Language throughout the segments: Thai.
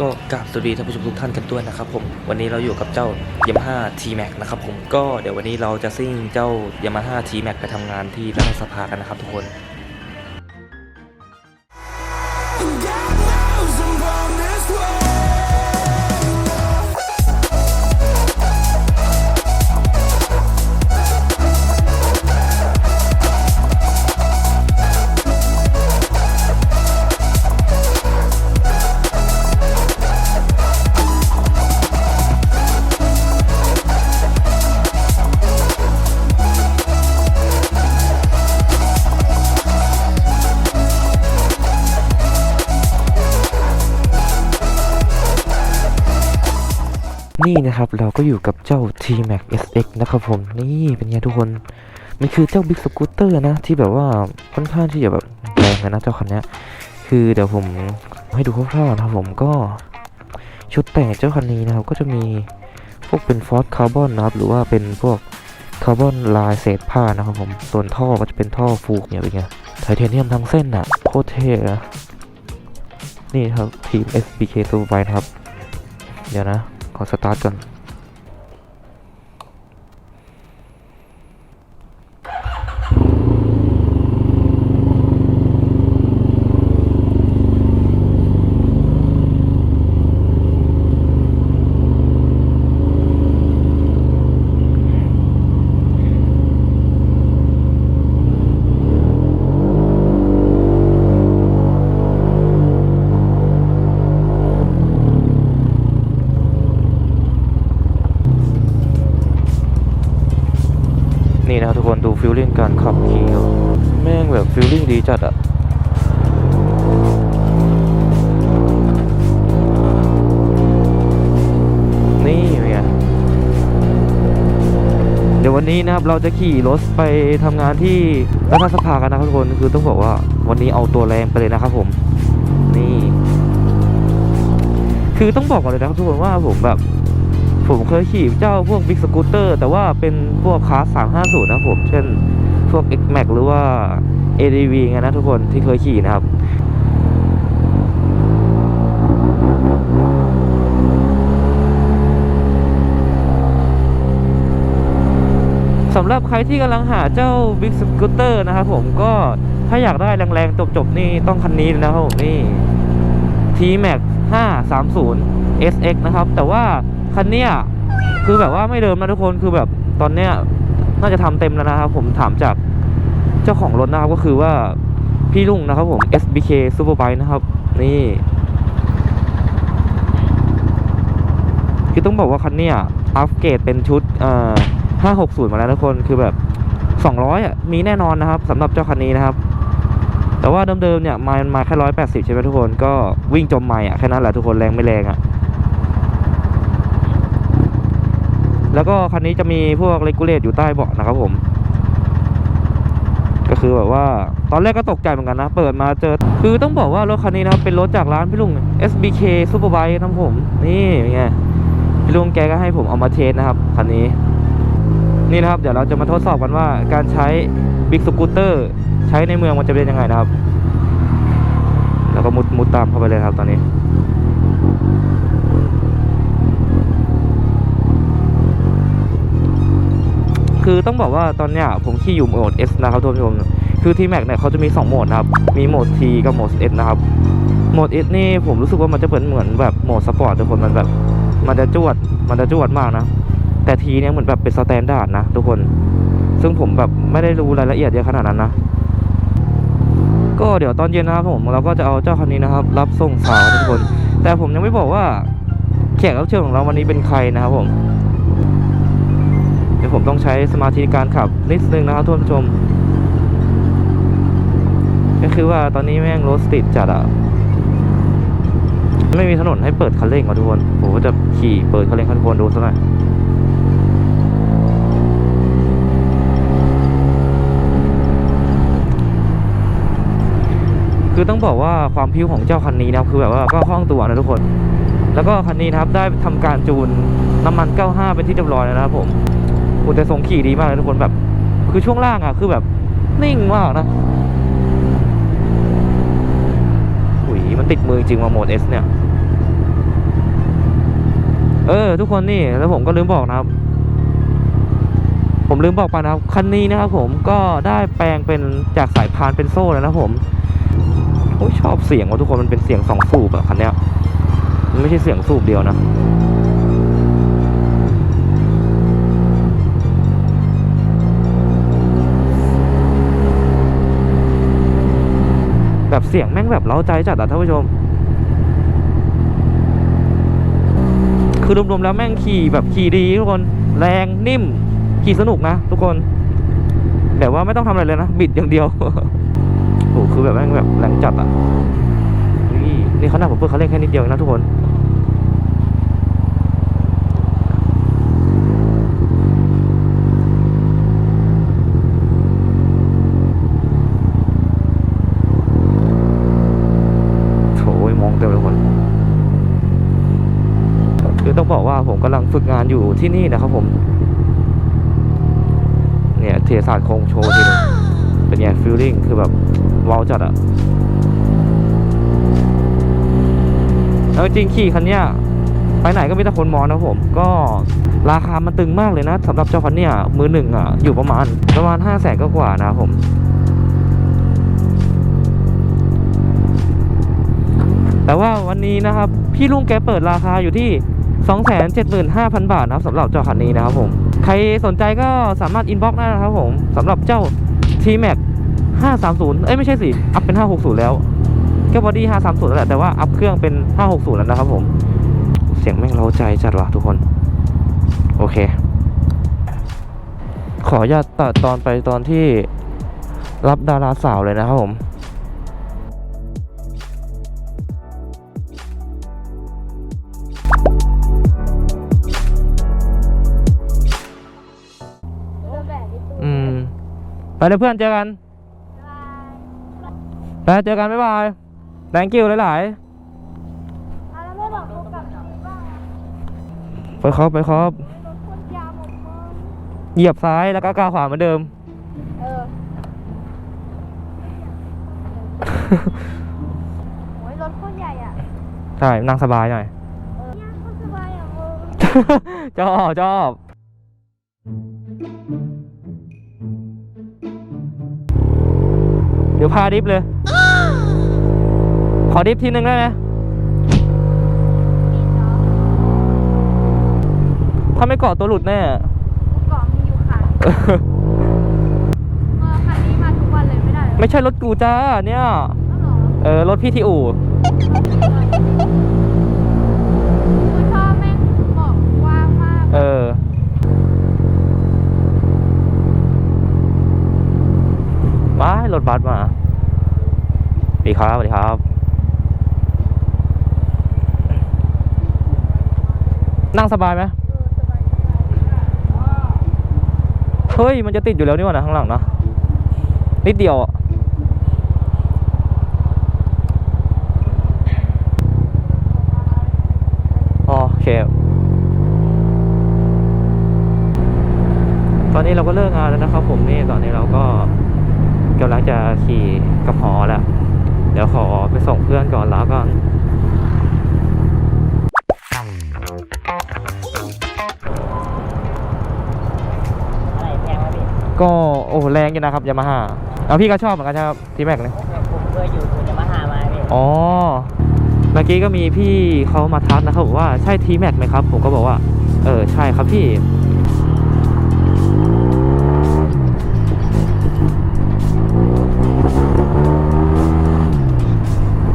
ก็กราบสวัสดีท่านผู้ชมทุกท่านกันด้วยนะครับผมวันนี้เราอยู่กับเจ้า Yamaha T-Max นะครับผมก็เดี๋ยววันนี้เราจะซิ่งเจ้า Yamaha T-Max ไปทำงานที่รัฐสภากันนะครับทุกคน นี่นะครับเราก็อยู่กับเจ้า T-Max SX นะครับผมนี่เป็นไงทุกคน มันคือเจ้า Big Scooter นะ ที่แบบว่าค่อนข้างที่จะแบบแรงนะเจ้าคันนี้คือเดี๋ยวผมให้ดูคร่าวๆนะครับผมก็ชุดแต่งเจ้าคันนี้นะครับก็จะมีพวกเป็นฟอสคาร์บอนนะครับหรือว่าเป็นพวกคาร์บอนลายเศษผ้านะครับผมส่วนท่อก็จะเป็นท่อฟูกเนี่ยเป็นไงไทเทเนียมทั้งเส้นอะโคตรเท่นะนี่ครับทีม SBK Super Bike นะครับ เดี๋ยวนะ ขอสตาร์ทก่อน นี่นะครับทุกคนดูฟิลลิ่งการขับขี่แม่งแบบฟิลลิ่งดีจัดอะนี่เป็นไงเดี๋ยววันนี้นะครับเราจะขี่รถไปทำงานที่รัฐสภากันนะครับทุกคนคือต้องบอกว่าวันนี้เอาตัวแรงไปเลยนะครับผมนี่ คือต้องบอกก่อนเลยนะครับทุกคนว่าผมแบบ ผมเคยขี่เจ้าพวกบิ๊กสกูตเตอร์แต่ว่าเป็นพวกคลาส350นะครับผม เช่นพวก X Max หรือว่า ADV ไงนะทุกคนที่เคยขี่นะครับสำหรับใครที่กำลังหาเจ้า Big Scooter นะครับผมก็ถ้าอยากได้แรงๆ จบๆ นี่ต้องคันนี้เลยนะครับผมนี่ T-Max 530 SX นะครับ แต่ว่า คันเนี้ยคือแบบว่าไม่เดิมนะทุกคนคือแบบตอนเนี้ยน่าจะทำเต็มแล้วนะครับผมถามจากเจ้าของรถนะครับก็คือว่าพี่ลุงนะครับผม SBK Superbike นะครับ นี่คือต้องบอกว่าคันเนี้ยอัปเกรดเป็นชุดเอ่อ560 มาแล้วทุกคนคือแบบ 200อะมีแน่นอนนะครับสำหรับเจ้าคันนี้นะครับ แต่ว่าเดิมๆเนี่ยมามาแค่ร้อยแปดสิบใช่ไหมทุกคนก็วิ่งจมใหม่อะแค่นั้นแหละทุกคนแรงไม่แรงอะ แล้วก็คันนี้จะมีพวกเลกูเลตอยู่ใต้เบาะนะครับผม ก็คือแบบว่าตอนแรกก็ตกใจเหมือนกันนะ เปิดมาเจอ คือต้องบอกว่ารถคันนี้นะครับเป็นรถจากร้านพี่ลุง SBK Superbike นะผม นี่ไงพี่ลุงแกก็ให้ผมเอามาเทสนะครับคันนี้ นี่นะครับ เดี๋ยวเราจะมาทดสอบกันว่าการใช้ Big Scooter ใช้ในเมืองมันจะเป็นยังไงนะครับ แล้วก็มุดมุดตามเข้าไปเลยครับตอนนี้ คือต้องบอกว่าตอนเนี้ยผมขี่อยู่โหมด S นะครับทุกผู้ชมคือ T-Max เนี่ยเขาจะมี 2โหมดนะครับ มีโหมด T กับโหมด S นะครับ โหมด S นี่ผมรู้สึกว่ามันจะเป็นเหมือนแบบโหมดสปอร์ตทุกคนมันแบบมันจะจวดมันจะจวดมากนะ แต่ T เนี่ยเหมือนแบบเป็นสแตนดาร์ดนะทุกคน ซึ่งผมแบบไม่ได้รู้รายละเอียดเยอะขนาดนั้นนะ ก็เดี๋ยวตอนเย็นนะครับผมเราก็จะเอาเจ้าคันนี้นะครับ รับส่งสาวทุกคน แต่ผมยังไม่บอกว่าแขกรับเชิญของเราวันนี้เป็นใครนะครับผม ดี๋ยวผมต้องใช้สมาธิในการขับนิดนึงนะครับท่านผู้ชม ก็คือว่าตอนนี้แม่งรถติดจัดอะไม่มีถนนให้เปิดคันเร่งมาทุกคนผมก็จะขี่เปิดคันเร่งให้ทุนดูสักหน่อยคือต้องบอกว่าความพิ้วของเจ้าคันนี้นะคือแบบว่าก็คล่องตัวนะทุกคน แล้วก็คันนี้นะครับได้ทำการจูนน้ำมัน 95 เป็นที่เรียบร้อยแล้วนะครับผม โอ้แต่ทรงขี่ดีมากเลยทุกคนแบบ คือช่วงล่างอะ คือแบบนิ่งมากนะอุ๋ยมันติดมือจริงมาโหมด S เนี่ย เออ ทุกคนนี่แล้วผมก็ลืมบอกนะครับ ผมลืมบอกไปนะครับ คันนี้นะครับผมก็ได้แปลงเป็นจากสายพานเป็นโซ่แล้วนะผมโอ้ชอบเสียงว่ะทุกคนมันเป็นเสียงสองสูบอะคันเนี้ยมันไม่ใช่เสียงสูบเดียวนะ แบบเสียงแม่งแบบเล้าใจจัดอะท่านผู้ชม คือรวมๆแล้วแม่งขี่แบบขี่ดีทุกคน แรงนิ่ม ขี่สนุกนะทุกคน แบบว่าไม่ต้องทำอะไรเลยนะ บิดอย่างเดียว โอ้คือแบบแม่งแบบแรงจัดอะนี่นี่เขาหน้าผมเพิ่งเขาเล่นแค่นิดเดียวนะทุกคน โถยมองเต็มเลยคน คือต้อง บอกว่าผมกำลังฝึกงานอยู่ที่นี่นะครับผม เนี่ยเทศาสตร์โคงโชว์ทีนึงเป็นไงฟิลลิ่งคือแบบว้าวจัดอะเอาจริงขี่คันเนี้ยไปไหนก็มีแต่คนมองนะผม ก็ราคามันตึงมากเลยนะสำหรับเจ้าคันเนี้ยมือหนึ่งอะอยู่ประมาณประมาณห้าแสนก็กว่านะครับผมแต่ว่าวันนี้นะครับ พี่ลุงแกเปิดราคาอยู่ที่ 275,000 บาทนะครับสำหรับเจ้าคันนี้นะครับผม ใครสนใจก็สามารถอินบ็อกซ์ได้นะครับผมสำหรับเจ้า T-Max 530 เอ้ยไม่ใช่สิอัพเป็น 560 แล้วแค่บอดี้530แล้วแหละแต่ว่าอัพเครื่องเป็น 560 แล้วนะครับผม เสียงแม่งเร้าใจจัดว่ะทุกคน โอเค ขออนุญาตตัดตอนไปตอนที่รับดาราสาวเลยนะครับผม ไปเลยเพื่อนเจอกันไปเจอกันบ๊ายบาย thank you หลายๆไปครับไปครับเหยียบซ้ายแล้วก็ก้าวขวาเหมือนเดิมเออโอ้ยรถโคตรใหญ่อะ ใช่ นั่งสบายหน่อย เออเนี่ยโคตรสบายอะมึงชอบชอบ เดี๋ยวพาดิฟเลย ขอดิฟทีนึงได้ไหมนี่เนาะถ้าไม่เกาะตัวหลุดแน่เกาะมีอยู่ค่ะเออคันนี้มาทุกวันเลยไม่ได้เหรอไม่ใช่รถกูจ้าเนี่ยแล้วเหรอเออ รถพี่ที่อู่คือ ดีครับสวัสดีครับ นั่งสบายไหมเฮ้ย มันจะติดอยู่แล้วนี่ว่านะข้างหลังเนะนิดเดียวอะอ๋อโอเค ตอนนี้เราก็เลิกงานแล้วนะครับผมนี่ตอนนี้เราก็กำลังจะขี่กระหอแล้ว ก็โอ้แรงอยู่นะครับยามาฮ่าเอาพี่ก็ชอบเหมือนกันใช่ไหมครับทีแม็กเนี่ยผมเคยอยู่คุณยามาฮ่ามาพี่อ๋อเมื่อกี้ก็มีพี่เขามาทักนะครับบอกว่าใช่ทีแม็กไหมครับ ผมก็บอกว่า เออใช่ครับพี่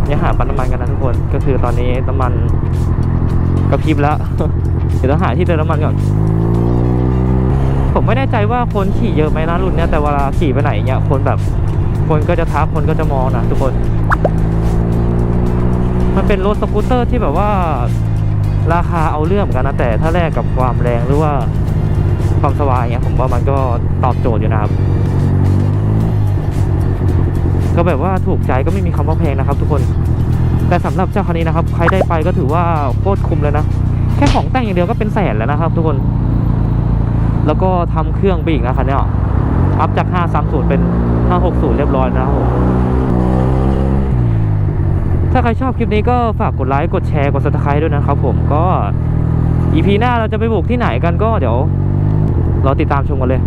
เนี่ยหาปั๊มน้ำมันกันนะทุกคนก็คือตอนนี้น้ำมันกระพริบแล้ว เดี๋ยวต้องหาที่เติมน้ำมันก่อน ผมไม่แน่ใจว่าคนขี่เยอะไหมนะรุ่นเนี้ยแต่เวลาขี่ไปไหนเนี่ยคนแบบ คนก็จะทักคนก็จะมองนะทุกคน มันเป็นรถสกูตเตอร์ที่แบบว่าราคาเอาเรื่องเหมือนกันนะแต่ถ้าแลกกับความแรงหรือว่าความสบายเนี่ยผมว่ามันก็ตอบโจทย์อยู่นะครับก็แบบว่าถูกใจก็ไม่มีคำว่าแพงนะครับ ทุกคน แต่สำหรับเจ้าคันนี้นะครับ ใครได้ไปก็ถือว่าโคตรคุ้มเลยนะ แค่ของแต่งอย่างเดียวก็เป็นแสนแล้วนะครับ ทุกคน แล้วก็ทำเครื่องไปอีกนะคันเนี้ยอัพจาก 530 เป็น 560 เรียบร้อยนะครับผมถ้าใครชอบคลิปนี้ก็ฝากกดไลค์กดแชร์กดซับสไครต์ด้วยนะครับผมก็ EP หน้าเราจะไปบุกที่ไหนกันก็เดี๋ยวรอติดตามชมกันเลย